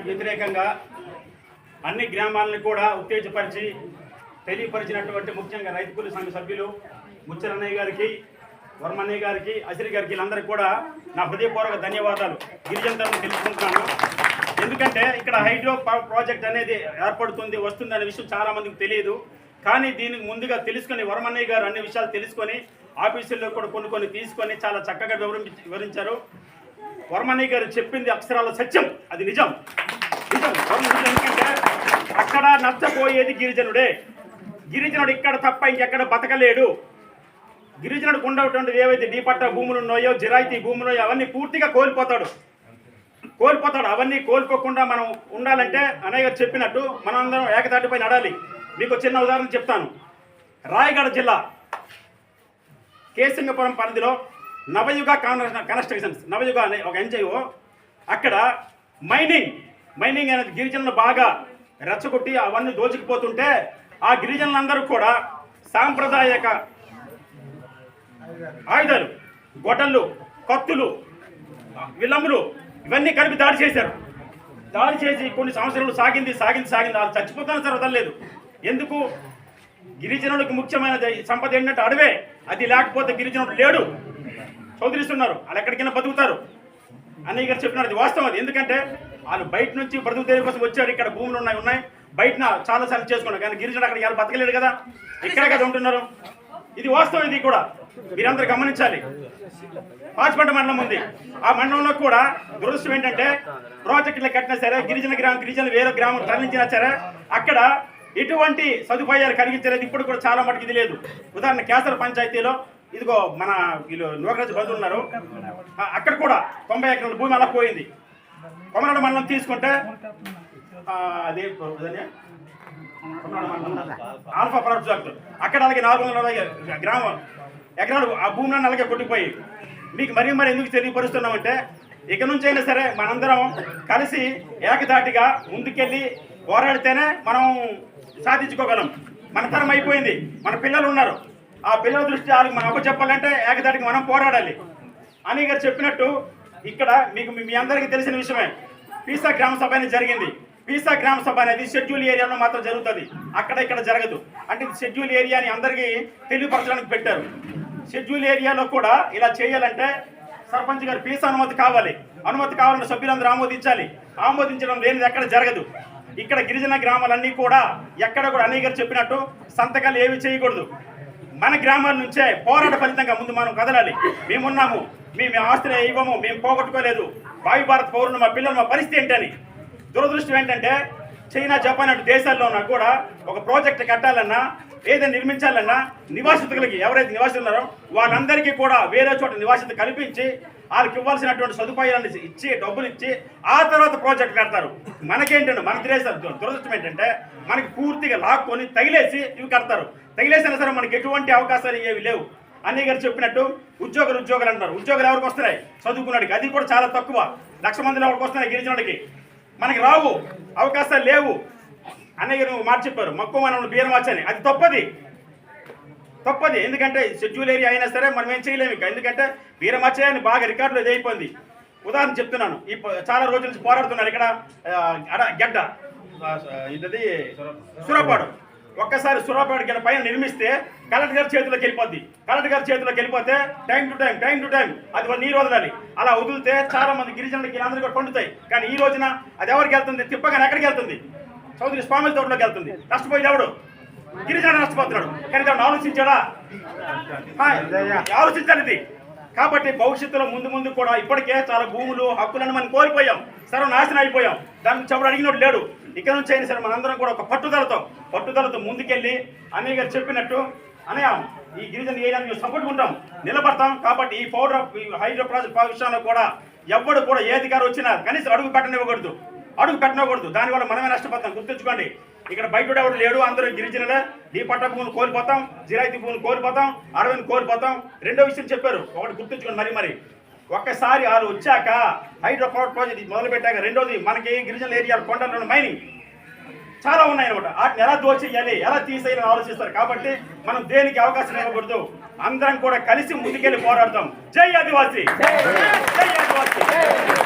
దానికి వ్యతిరేకంగా అన్ని గ్రామాలను కూడా ఉత్తేజపరిచి తెలియపరిచినటువంటి ముఖ్యంగా రైతు కూలి సంఘ సభ్యులు ముచ్చరన్నయ్య గారికి వర్మన్నయ్య గారికి అసిరి గారికి వీళ్ళందరికీ కూడా నా హృదయపూర్వక ధన్యవాదాలు. గిరిజన తెలుసుకుంటున్నాను. ఎందుకంటే ఇక్కడ హైడ్రో ప్రాజెక్ట్ అనేది ఏర్పడుతుంది వస్తుంది అనే విషయం చాలా మందికి తెలియదు. కానీ దీనికి ముందుగా తెలుసుకొని వరమన్నయ్య గారు అన్ని విషయాలు తెలుసుకొని ఆఫీసుల్లో కూడా కొన్ని కొన్ని తీసుకొని చాలా చక్కగా వివరించి వివరించారు. వర్మన్నయ్య గారు చెప్పింది అక్షరాల సత్యం. అది నిజం. అక్కడ నష్టపోయేది గిరిజనుడే. గిరిజనుడు ఇక్కడ తప్ప ఇంకెక్కడ బతకలేడు. గిరిజనుడికి ఉండేటువంటి ఏవైతే డీపట్ట భూములు ఉన్నాయో జిరాయితీ భూములు ఉన్నాయో అవన్నీ పూర్తిగా కోల్పోతాడు. కోల్పోతాడు. అవన్నీ కోల్పోకుండా మనం ఉండాలంటే అనేక చెప్పినట్టు మనందరం అందరం ఏకతాటిపై నడాలి. మీకు చిన్న ఉదాహరణ చెప్తాను. రాయగఢ జిల్లా కేసింగపురం పరిధిలో నవయుగ కాన- కన్స్ట్రక్షన్స్ నవయుగ అనే ఒక ఎన్జిఓ అక్కడ మైనింగ్ మైనింగ్ అనేది గిరిజనులు బాగా రెచ్చగొట్టి అవన్నీ దోచుకుపోతుంటే ఆ గిరిజనులందరూ కూడా సాంప్రదాయక ఆయుధాలు గొడ్డళ్ళు కత్తులు విలములు ఇవన్నీ కలిపి దాడి చేశారు. దాడి చేసి కొన్ని సంవత్సరాలు సాగింది సాగింది సాగింది. వాళ్ళు చచ్చిపోతాను సార్ వదలలేదు. ఎందుకు? గిరిజనులకు ముఖ్యమైన సంపద ఏంటంటే అడవే. అది లేకపోతే గిరిజనుడు లేడు. చౌదరిస్తున్నారు. వాళ్ళు ఎక్కడికైనా బతుకుతారు. అని గారు చెప్పినారు అది వాస్తవం అది. ఎందుకంటే వాళ్ళు బయట నుంచి బ్రతుకు దేని కోసం వచ్చారు. ఇక్కడ భూములు ఉన్నాయి ఉన్నాయి. బయట చాలా సార్లు చేసుకున్నారు. కానీ గిరిజన అక్కడ ఎవరు బతకలేడు కదా. ఇక్కడే కదా ఉంటున్నారు. ఇది వాస్తవం ఇది కూడా. మీరందరూ గమనించాలి. పాచిపంట మండలం ఉంది. ఆ మండలంలో కూడా దురదృష్టం ఏంటంటే ప్రాజెక్టులు కట్టినా సరే గిరిజన గ్రామం గిరిజన వేరే గ్రామం తరలించినా సరే అక్కడ ఎటువంటి సదుపాయాలు కలిగించలేదు. ఇప్పుడు కూడా చాలా మటుకు ఇది లేదు. ఉదాహరణ కేసర పంచాయతీలో ఇదిగో మన వీళ్ళు నోకరాజు బంధువులు ఉన్నారు. అక్కడ కూడా తొంభై ఎకరాల భూమి అలా పోయింది. కొమరడ మండలం తీసుకుంటే అదే అదే ఆల్ఫా ప్రాజెక్ట్ అక్కడ అలాగే నాలుగు వందల గ్రామం. ఎకరాలు ఆ భూమిలో అలాగే కొట్టిపోయి మీకు మరీ మరి ఎందుకు తెలియపరుస్తున్నామంటే ఇక నుంచి అయినా సరే మనందరం కలిసి ఏకదాటిగా ముందుకెళ్ళి పోరాడితేనే మనం సాధించుకోగలం. మన తరం అయిపోయింది. మన పిల్లలు ఉన్నారు. ఆ పిల్లల దృష్టి వాళ్ళకి మనం అప్పు చెప్పాలంటే ఏకదాటికి మనం పోరాడాలి. అని గారు చెప్పినట్టు ఇక్కడ మీకు మీ అందరికీ తెలిసిన విషయమే. పీసా గ్రామ సభ అనేది జరిగింది. పీసా గ్రామ సభ అనేది షెడ్యూల్ ఏరియాలో మాత్రం జరుగుతుంది. అక్కడ ఇక్కడ జరగదు. అంటే షెడ్యూల్ ఏరియాని అందరికీ తెలియపరచడానికి పెట్టారు. షెడ్యూల్ ఏరియాలో కూడా ఇలా చేయాలంటే సర్పంచ్ గారు పీసా అనుమతి కావాలి. అనుమతి కావాలంటే సభ్యులందరూ ఆమోదించాలి. ఆమోదించడం లేనిది ఎక్కడ జరగదు. ఇక్కడ గిరిజన గ్రామాలన్నీ కూడా ఎక్కడ కూడా అన్నయ్య గారు చెప్పినట్టు సంతకాలు ఏవి చేయకూడదు. మన గ్రామాల నుంచే పోరాట ఫలితంగా ముందు మనం కదలాలి. మేమున్నాము. మేము ఆస్తిని ఇవ్వము మేము పోగొట్టుకోలేదు. వాయు భారత్ పౌరులు మా పిల్లలు మా పరిస్థితి ఏంటని. దురదృష్టం ఏంటంటే చైనా జపాన్ అటు దేశాల్లో ఉన్నా కూడా ఒక ప్రాజెక్ట్ కట్టాలన్నా ఏదైనా నిర్మించాలన్నా నివాసితులకి ఎవరైతే నివాసితులు ఉన్నారో వాళ్ళందరికీ కూడా వేరే చోట నివాసిత కల్పించి వాళ్ళకి ఇవ్వాల్సినటువంటి సదుపాయాలను ఇచ్చి డబ్బులు ఇచ్చి ఆ తర్వాత ప్రాజెక్ట్ కడతారు. మనకేంటంటే మన దేశ దురదృష్టం ఏంటంటే మనకి పూర్తిగా లాక్కొని తగిలేసి ఇవి కడతారు. తగిలేసినా సరే మనకి ఎటువంటి అవకాశాలు ఏవి లేవు. అన్నయ్య గారు చెప్పినట్టు ఉద్యోగులు ఉద్యోగాలు అంటారు. ఉద్యోగాలు ఎవరికి వస్తున్నాయి? చదువుకున్నాడికి. అది కూడా చాలా తక్కువ. లక్ష మందిలో ఎవరికి వస్తున్నాయి గిరిజనుడికి మనకి రావు. అవకాశాలు లేవు. అన్నయ్య గారు మాట చెప్పారు. మక్కువ మనం బీరమాచని అది తప్పది. తప్పది. ఎందుకంటే షెడ్యూల్ ఏరియా అయినా సరే మనం ఏం చేయలేము ఇక. ఎందుకంటే వీరమచ్చయ్య అని బాగా రికార్డులో ఇది అయిపోయింది. ఉదాహరణ చెప్తున్నాను. ఈ చాలా రోజుల నుంచి పోరాడుతున్నారు ఇక్కడ గడ్డ. ఇది సురపాడు ఒక్కసారి సురపాడు పైన నిర్మిస్తే కలెక్టర్ గారి చేతిలోకి వెళ్ళిపోద్ది. కలెక్టర్ గారి చేతిలోకి వెళ్ళిపోతే time to time time to time అది నీరు వదలాలి. అలా వదిలితే చాలా మంది గిరిజనులకి అందరూ కూడా పండుతాయి. కానీ ఈ రోజున అది ఎవరికి వెళ్తుంది? తిప్పగానే ఎక్కడికి వెళ్తుంది? చౌదరి స్వామి తోటలోకి వెళ్తుంది. నష్టపోయింది ఎవడు? గిరిజన నష్టపోతున్నాడు. కానీ దాన్ని ఆలోచించాడా? ఆలోచించాలి ఇది. కాబట్టి భవిష్యత్తులో ముందు ముందు కూడా ఇప్పటికే చాలా భూములు హక్కులను మనం కోల్పోయాం. సర్వనాశనం అయిపోయాం. దాన్ని చెప్పుడు అడిగినట్టు లేడు. ఇక్కడ నుంచి అయినా సరే మనందరం కూడా ఒక పట్టుదలతో పట్టుదలతో ముందుకెళ్ళి అన్నయ్య గారు చెప్పినట్టు అనయ్య ఈ గిరిజన ఏరియాని మేము సపోర్ట్ ఉంటాం నిలబడతాం. కాబట్టి ఈ పౌడర్ హైడ్రో ప్రాజెక్ట్ విషయంలో కూడా ఎవ్వడు కూడా ఏ అధికారం వచ్చినా కనీసం అడుగు పెట్టనివ్వకూడదు. అడుగు పెట్టనివ్వకూడదు దానివల్ల మనమే నష్టపోతాం. గుర్తుంచుకోండి. ఇక్కడ బయట ఎవరు లేడు. అందరూ గిరిజనులే. ఈ పట్ట భూములు కోల్పోతాం. జిరాయితీ భూములు కోల్పోతాం. అడవిని కోల్పోతాం. రెండో విషయం చెప్పారు. ఒకటి గుర్తుంచుకోండి మరి మరి. ఒక్కసారి వాళ్ళు వచ్చాక హైడ్రో పవర్ ప్రాజెక్ట్ ఇది మొదలు పెట్టాక రెండోది మనకి గిరిజన ఏరియాలు కొండలు మైనింగ్ చాలా ఉన్నాయి అనమాట వాటిని ఎలా దోచేయాలి ఎలా తీసేయాలని ఆలోచిస్తారు. కాబట్టి మనం దేనికి అవకాశం ఇవ్వకూడదు. అందరం కూడా కలిసి ముందుకెళ్ళి పోరాడతాం. జై ఆదివాసీ! జై ఆదివాసీ!